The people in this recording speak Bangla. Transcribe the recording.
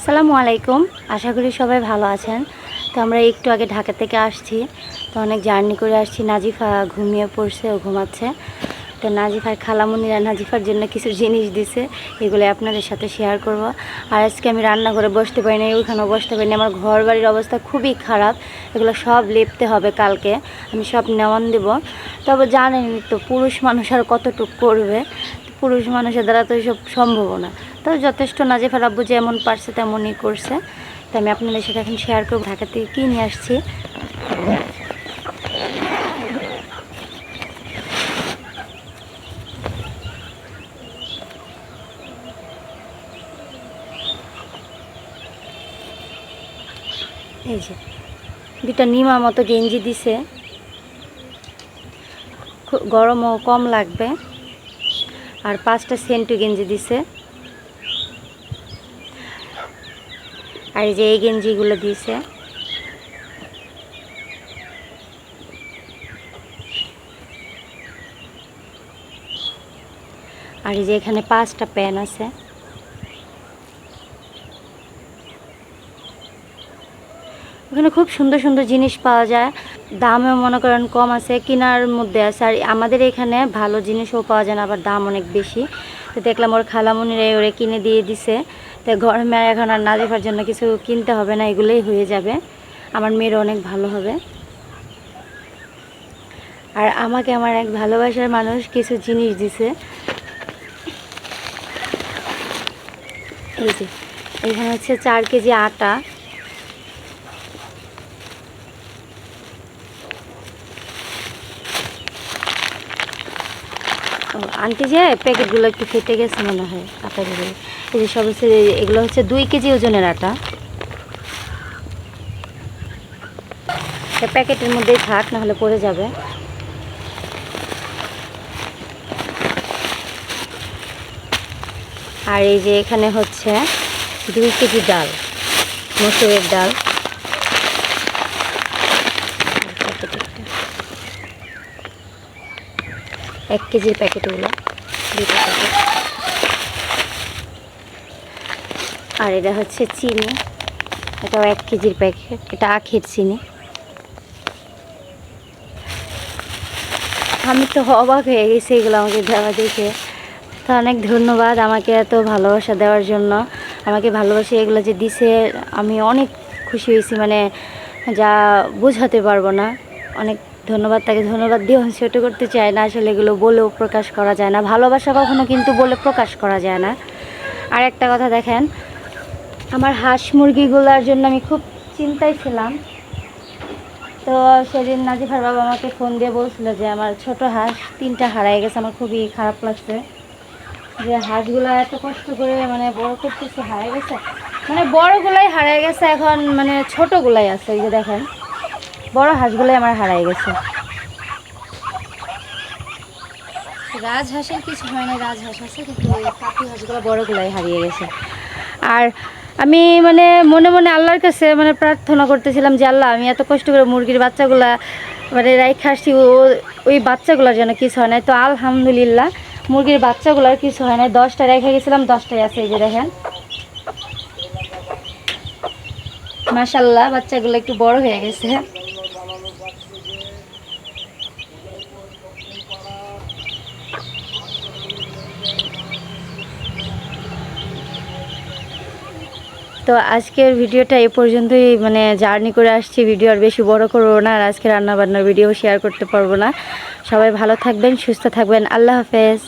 আসসালামু আলাইকুম। আশা করি সবাই ভালো আছেন। তো আমরা একটু আগে ঢাকা থেকে আসছি। তো অনেক জার্নি করে আসছি। নাজিফা ঘুমিয়ে পড়ছে, ও ঘুমাচ্ছে। তো নাজিফার খালামুনিরা নাজিফার জন্য কিছু জিনিস দিছে, এগুলো আপনাদের সাথে শেয়ার করব। আর আজকে আমি রান্না করে বসতে পারি না ওইখানেও বসতে পারি না আমার ঘর বাড়ির অবস্থা খুবই খারাপ। এগুলো সব লেপতে হবে কালকে। আমি সব নেওয়ান দেব। তবে জানেন তো, পুরুষ মানুষ আর কতটুকু করবে? পুরুষ মানুষের দ্বারা তো এসব সম্ভব না। তো যথেষ্ট নাজেফার আব্বু যেমন পারছে, তেমনই করছে। তো আমি আপনাদের সাথে এখন শেয়ার করব, ঢাকা থেকে কী নিয়ে আসছি। এই যে দুটা নিমা মতো গেঞ্জি দিছে। গরমও কম লাগবে। আর পাঁচটা সেন্টু গেঞ্জি দিছে। আর এই যে এই গেঞ্জিগুলো দিয়েছে। আর এই যে এখানে পাঁচটা প্যান আছে। ওখানে খুব সুন্দর সুন্দর জিনিস পাওয়া যায়। দামেও মনে করেন কম আছে, কেনার মধ্যে আছে। আর আমাদের এখানে ভালো জিনিসও পাওয়া যায় না, আবার দাম অনেক বেশি। তো দেখলাম ওর খালামুনিরা ওরে কিনে দিয়ে দিছে। তো গরমে এখন আর নাজিফার জন্য কিছু কিনতে হবে না এগুলোই হয়ে যাবে। আমার মেয়ের অনেক ভালো হবে। আর আমাকে আমার এক ভালোবাসার মানুষ কিছু জিনিস দিছে। এই যে এখানে হচ্ছে চার কেজি আটা। ও, আন্টি যে প্যাকেটগুলো একটু ফেটে গেছে মনে হয় আটাগুলো এই সব হচ্ছে এগুলো হচ্ছে দুই কেজি ওজনের আটা। প্যাকেটের মধ্যেই থাক, নাহলে পড়ে যাবে। আর এই যে এখানে হচ্ছে দুই কেজি ডাল, মসুরের ডাল। এক কেজির প্যাকেটগুলো দুটো প্যাকেট। আর এটা হচ্ছে চিনি। এটাও এক কেজির প্যাকেট। এটা আখের চিনি। আমি তো অবাক হয়ে গেছি এগুলো আমাকে দেওয়া দেখে। তো অনেক ধন্যবাদ আমাকে এত ভালোবাসা দেওয়ার জন্য। আমাকে ভালোবাসে এগুলো যে দিছে, আমি অনেক খুশি হয়েছি। মানে যা বোঝাতে পারব না। অনেক ধন্যবাদ, তাকে ধন্যবাদ দিয়ে আমি ছোটো করতে চাই না। আসলে এগুলো বলেও প্রকাশ করা যায় না। ভালোবাসা কখনো কিন্তু বলে প্রকাশ করা যায় না। আর একটা কথা দেখেন আমার হাঁস মুরগিগুলোর জন্য আমি খুব চিন্তায় ছিলাম। তো সেদিন নাজিফার বাবা আমাকে ফোন দিয়ে বলছিল যে, আমার ছোট হাঁস তিনটা হারাই গেছে, আমার খুবই খারাপ লাগছে। যে হাঁসগুলো এত কষ্ট করে মানে বড় করতেছে হারাই গেছে? মানে বড়গুলাই হারাই গেছে, এখন মানে ছোটগুলাই আছে, এই যে দেখেন। বড় হাঁসগুলাই আমার হারাই গেছে। রাজহাঁসের কিছু হয় না রাজহাঁস আছে, কিন্তু পাখি হাঁসগুলো বড়গুলাই হারিয়ে গেছে। আর আমি মানে মনে মনে আল্লাহর কাছে মানে প্রার্থনা করতেছিলাম যে, আল্লাহ, আমি এত কষ্ট করে মুরগির বাচ্চাগুলা মানে রাইখে আসছি, ও, ওই বাচ্চাগুলোর জন্য কিছু হয় না তো আলহামদুলিল্লাহ, মুরগির বাচ্চাগুলোর কিছু হয় না দশটা রেখে গেছিলাম, দশটায় আছে এই যে দেখেন। মাসাল্লাহ বাচ্চাগুলো একটু বড় হয়ে গেছে। তো আজকের ভিডিওটা এ পর্যন্তই মানে জার্নি করে আসছি, ভিডিও আর বেশি বড় করব না আর আজকে রান্নাবান্নার ভিডিও শেয়ার করতে পারব না। সবাই ভালো থাকবেন, সুস্থ থাকবেন, আল্লাহ হাফেজ।